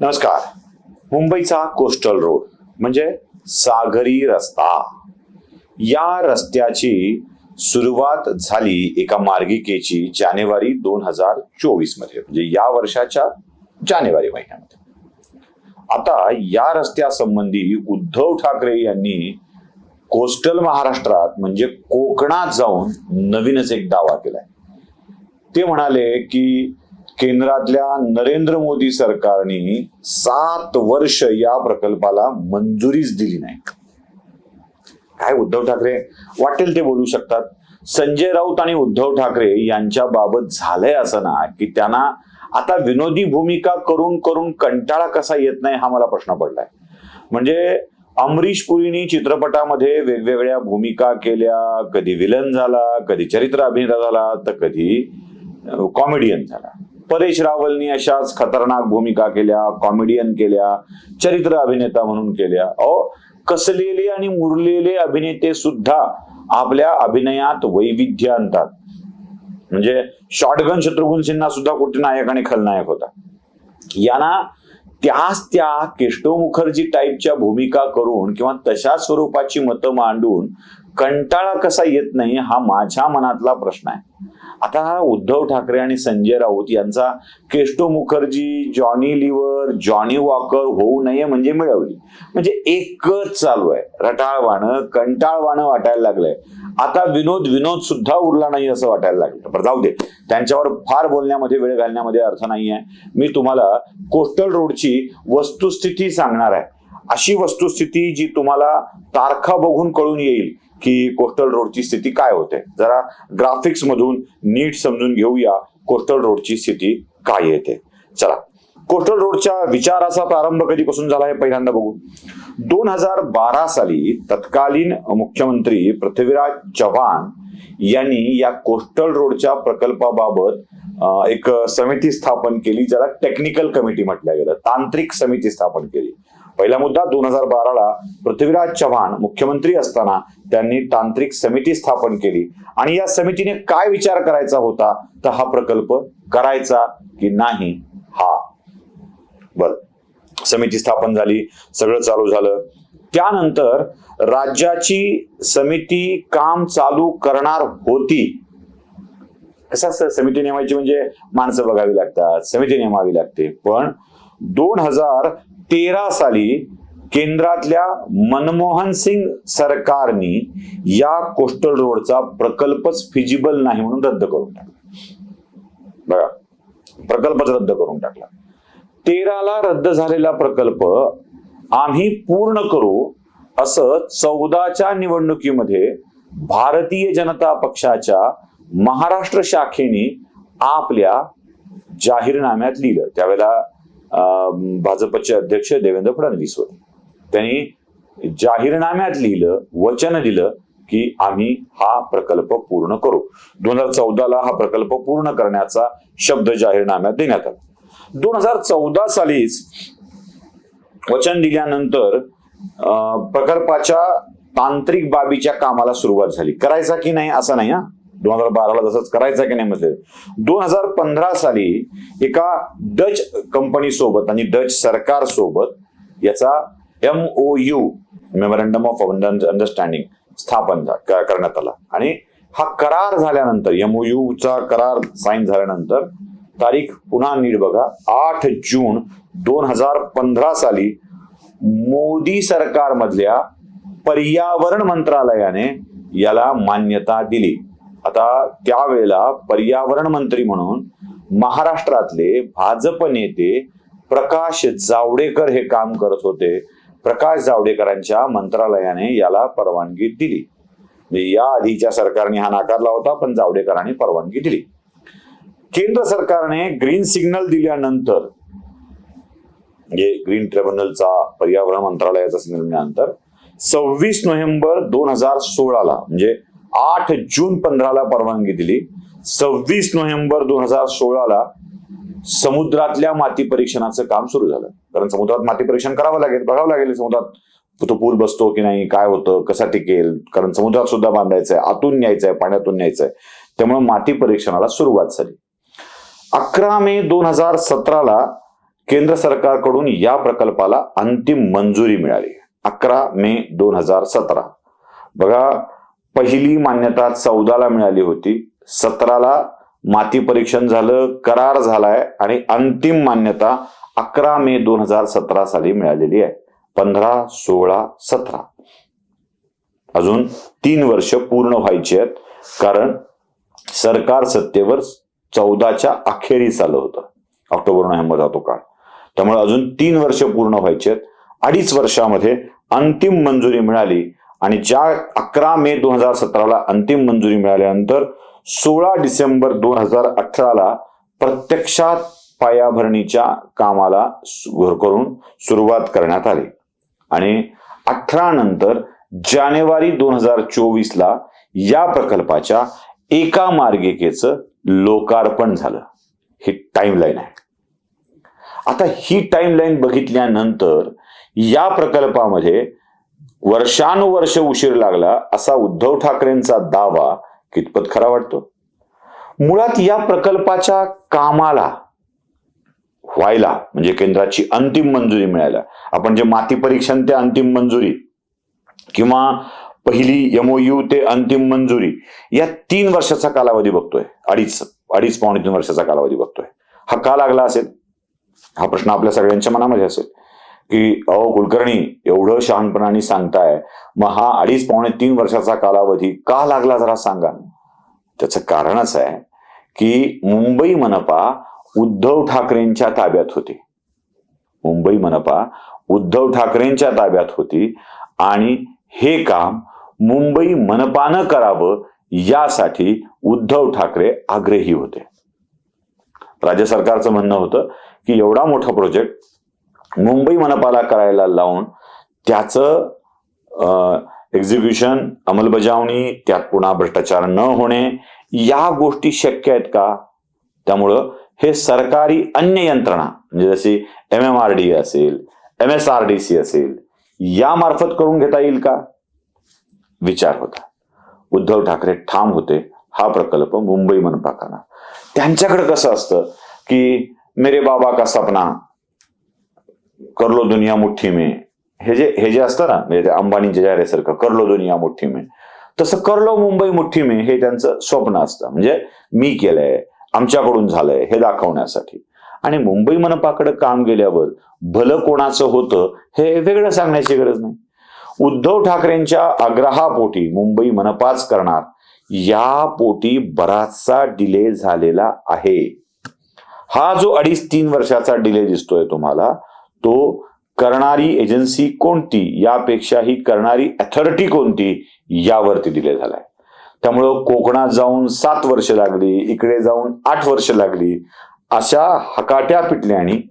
नमस्कार. मुंबईचा coastal road म्हणजे सागरी रस्ता. या रस्त्याची सुरुवात झाली एका मार्गिकेची जानेवारी दोन हजार चोवीसमध्ये म्हणजे या वर्षाच्या जानेवारी महिन्यामध्ये. आता या रस्त्यासंबंधी उद्धव ठाकरे यांनी कोस्टल महाराष्ट्रात म्हणजे कोकणात जाऊन नवीनच एक दावा केलाय. ते म्हणाले की केंद्रातल्या नरेंद्र मोदी सरकारने सात वर्ष या प्रकल्पाला मंजुरीच दिली नाही. काय उद्धव ठाकरे? वाटेल ते बोलू शकतात. संजय राऊत आणि उद्धव ठाकरे यांच्या बाबत झालंय असं ना की त्यांना आता विनोदी भूमिका करून करून कंटाळा कसा येत नाही हा मला प्रश्न पडलाय. म्हणजे अमरीश पुरीनी चित्रपटामध्ये वेगवेगळ्या भूमिका केल्या. कधी विलन झाला कधी चरित्र अभिनेता झाला तर कधी कॉमेडियन झाला. परेश रावलनी अशाच खतरनाक भूमिका केल्या कॉमेडियन केल्या चरित्र अभिनेता म्हणून केल्या. अहो कसलेले आणि मुरलेले अभिनेते सुद्धा आपल्या अभिनयात वैविध्य आणतात. म्हणजे शॉटगन शत्रुघ्न सिन्हा सुद्धा कुठे नायक आणि खलनायक होता. यांना त्याच त्या केष्टो मुखर्जी टाईपच्या भूमिका करून किंवा तशा स्वरूपाची मतं मांडून कंटाळा कसा येत नाही हा माझ्या मनातला प्रश्न आहे. आता हा उद्धव ठाकरे आणि संजय राऊत यांचा Keshto Mukherjee Johnny Lever Johnny Walker होऊ नये म्हणजे मिळवली. म्हणजे एकच चालू आहे. रटाळवाणं कंटाळवाणं वाटायला लागलंय. आता विनोद विनोद सुद्धा उरला नाही असं वाटायला लागलं. बरं जाऊ दे. त्यांच्यावर फार बोलण्यामध्ये वेळ घालण्यामध्ये अर्थ नाहीये. मी तुम्हाला कोस्टल रोडची वस्तुस्थिती सांगणार आहे. अशी वस्तुस्थिती जी तुम्हाला तारखा बघून कळून येईल. की कोस्टल रोडची स्थिती काय होते? जरा ग्राफिक्स मधून नीट समजून घेऊया कोस्टल रोडची स्थिती काय येते. चला. कोस्टल रोडच्या विचाराचा प्रारंभ कधीपासून झाला हे पहिल्यांदा बघू. दोन हजार बारा साली तत्कालीन मुख्यमंत्री पृथ्वीराज चव्हाण यांनी या कोस्टल रोडच्या प्रकल्पाबाबत एक समिती स्थापन केली ज्याला टेक्निकल कमिटी म्हटल्या गेलं तांत्रिक समिती स्थापन केली. पहिला मुद्दा दोन हजार बाराला पृथ्वीराज चव्हाण मुख्यमंत्री असताना त्यांनी तांत्रिक समिती स्थापन केली. आणि या समितीने काय विचार करायचा होता? तर हा प्रकल्प करायचा की नाही? हा. बर. समिती स्थापन झाली सगळं चालू झालं. त्यानंतर राज्याची समिती काम चालू करणार होती. कसं असतं समिती नेमायची म्हणजे माणसं बघावी लागतात समिती नेमावी लागते. पण दोन हजार तेरा साली केंद्रातल्या मनमोहन सिंग सरकारनी या कोस्टल रोडचा प्रकल्पच फिजिबल नाही म्हणून रद्द करून टाकला. बघा प्रकल्पच रद्द करून टाकला. तेराला रद्द झालेला प्रकल्प आम्ही पूर्ण करू असं चौदाच्या निवडणुकीमध्ये भारतीय जनता पक्षाच्या महाराष्ट्र शाखेने आपल्या जाहीरनाम्यात लिहिलं. त्यावेळेला भाजपचे अध्यक्ष देवेंद्र फडणवीस होते. त्यांनी जाहीरनाम्यात लिहिलं वचन दिलं की आम्ही हा प्रकल्प पूर्ण करू. दोन हजार चौदाला हा प्रकल्प पूर्ण करण्याचा शब्द जाहीरनाम्यात देण्यात आला. दोन हजार चौदा सालीच वचन दिल्यानंतर अं, प्रकल्पाच्या तांत्रिक बाबीच्या कामाला सुरुवात झाली. करायचा की नाही असं नाही हा? दोन हजार बाराला जसंच करायचं की नाही म्हटलं. दोन हजार पंधरा साली एका डच कंपनी सोबत आणि डच सरकार सोबत याचा M O U memorandum of understanding स्थापन झा- करण्यात आला. आणि हा करार झाल्यानंतर एम चा करार साईन झाल्यानंतर तारीख पुन्हा नीट बघा आठ जून दोन हजार पंधरा साली मोदी सरकारमधल्या पर्यावरण मंत्रालयाने याला मान्यता दिली. आता त्यावेळेला पर्यावरण मंत्री म्हणून महाराष्ट्रातले भाजप नेते प्रकाश जावडेकर हे काम करत होते. प्रकाश जावडेकरांच्या मंत्रालयाने याला परवानगी दिली. म्हणजे या आधीच्या सरकारने हा नाकारला होता पण जावडेकरांनी परवानगी दिली. केंद्र सरकारने ग्रीन सिग्नल दिल्यानंतर म्हणजे ग्रीन ट्रिब्युनलचा पर्यावरण मंत्रालयाचा सिग्नल दिल्यानंतर सव्वीस नोव्हेंबर दोन हजार सोळाला म्हणजे आठ जून पंधराला परवानगी दिली. सव्वीस नोव्हेंबर दोन हजार सोळाला समुद्रातल्या माती परीक्षणाचं काम सुरू झालं. कारण समुद्रात माती परीक्षण करावं लागेल बघावं लागेल समुद्रात तो पूल बसतो की नाही काय होतं कसा टिकेल. कारण समुद्रात सुद्धा बांधायचं आहे आतून न्यायचं आहे पाण्यातून न्यायचं आहे त्यामुळे माती परीक्षणाला सुरुवात झाली. अकरा मे दोन हजार सतराला केंद्र सरकारकडून या प्रकल्पाला अंतिम मंजुरी मिळाली. अकरा मे दोन हजार सतरा. बघा पहिली मान्यता चौदाला मिळाली होती. सतराला माती परीक्षण झालं करार झालाय आणि अंतिम मान्यता अकरा मे दोन हजार सतरा साली मिळालेली आहे. पंधरा सोळा सतरा. अजून तीन वर्ष पूर्ण व्हायची आहेत कारण सरकार सत्तेवर चौदाच्या अखेरीस आलं होतं. ऑक्टोबर नोव्हेंबर जातो काळ. त्यामुळे अजून तीन वर्ष पूर्ण व्हायचे आहेत. अडीच वर्षामध्ये अंतिम मंजुरी मिळाली आणि ज्या अकरा मे दोन हजार सतराला अंतिम मंजुरी मिळाल्यानंतर सोळा डिसेंबर दोन हजार अठराला प्रत्यक्षात पायाभरणीच्या कामाला सु- करून सुरुवात करण्यात आली. आणि अठरा नंतर जानेवारी दोन हजार चोवीसला या प्रकल्पाच्या एका मार्गिकेचं लोकार्पण झालं. ही टाईमलाईन आहे. आता ही टाईमलाईन बघितल्यानंतर या प्रकल्पामध्ये वर्षानुवर्ष उशीर लागला असा उद्धव ठाकरेंचा दावा कितपत खरा वाटतो? मुळात या प्रकल्पाच्या कामाला व्हायला म्हणजे केंद्राची अंतिम मंजुरी मिळायला आपण जे माती परीक्षण ते अंतिम मंजुरी किंवा पहिली एमओयू ते अंतिम मंजुरी या तीन वर्षाचा कालावधी बघतोय. अडीच अडीच पावणे तीन वर्षाचा कालावधी बघतोय. हा का लागला असेल? हा प्रश्न आपल्या सगळ्यांच्या मनामध्ये असेल. की अहो कुलकर्णी एवढं शहाणपणाने सांगताय. मग हा अडीच पावणे तीन वर्षाचा कालावधी का लागला जरा सांगा. त्याचं कारणच आहे की मुंबई मनपा उद्धव ठाकरेंच्या ताब्यात होती. मुंबई मनपा उद्धव ठाकरेंच्या ताब्यात होती आणि हे काम मुंबई मनपानं करावं यासाठी उद्धव ठाकरे आग्रही होते. राज्य सरकारचं म्हणणं होतं की एवढा मोठा प्रोजेक्ट मुंबई मनपाला करायला लावून त्याचं एक्झिक्युशन अंमलबजावणी त्यात पुन्हा भ्रष्टाचार न होणे या गोष्टी शक्य आहेत का? त्यामुळं हे सरकारी अन्य यंत्रणा म्हणजे जशी एम एम आर डी असेल M S R D C असेल या मार्फत करून घेता येईल का? विचार होता. उद्धव ठाकरे ठाम होते. हा प्रकल्प मुंबई मनपा करणार त्यांच्याकडे कसं असतं की मेरे बाबा का सपना करलो दुनिया मुठ्ठी मे. हे जे हे जे असतं ना म्हणजे अंबानीच्या जाहिरासारखं करलो दुनिया मुठ्ठी मे. तसं करलो मुंबई मुठ्ठी मे हे त्यांचं स्वप्न असतं. म्हणजे मी केलंय आमच्याकडून झालंय हे दाखवण्यासाठी. आणि मुंबई मनपाकडे काम गेल्यावर भलं कोणाचं होतं हे वेगळं सांगण्याची गरज नाही. उद्धव ठाकरेंच्या आग्रहापोटी मुंबई मनपाच करणार या पोटी बराचसा डिले झालेला आहे. हा जो अडीच तीन वर्षाचा डिले दिसतोय तुम्हाला तो करणारी एजन्सी कोणती? यापेक्षाही करणारी अथॉरिटी कोणती? यावरती दिले झालाय. त्यामुळं कोकणात जाऊन सात वर्ष लागली इकडे जाऊन आठ वर्ष लागली अशा हकाट्या पिटल्याने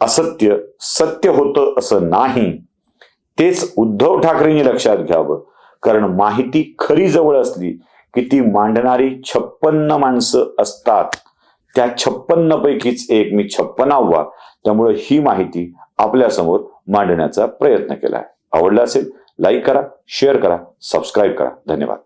असत्य सत्य होतं असं नाही. तेच उद्धव ठाकरेंनी लक्षात घ्यावं. कारण माहिती खरी जवळ असली की ती मांडणारी छप्पन्न माणसं असतात. त्या छप्पन्न पैकीच एक मी छप्पनावा त्यामुळे ही माहिती आपल्यासमोर मांडण्याचा प्रयत्न केला आहे. आवडला असेल लाईक करा शेअर करा सबस्क्राईब करा. धन्यवाद.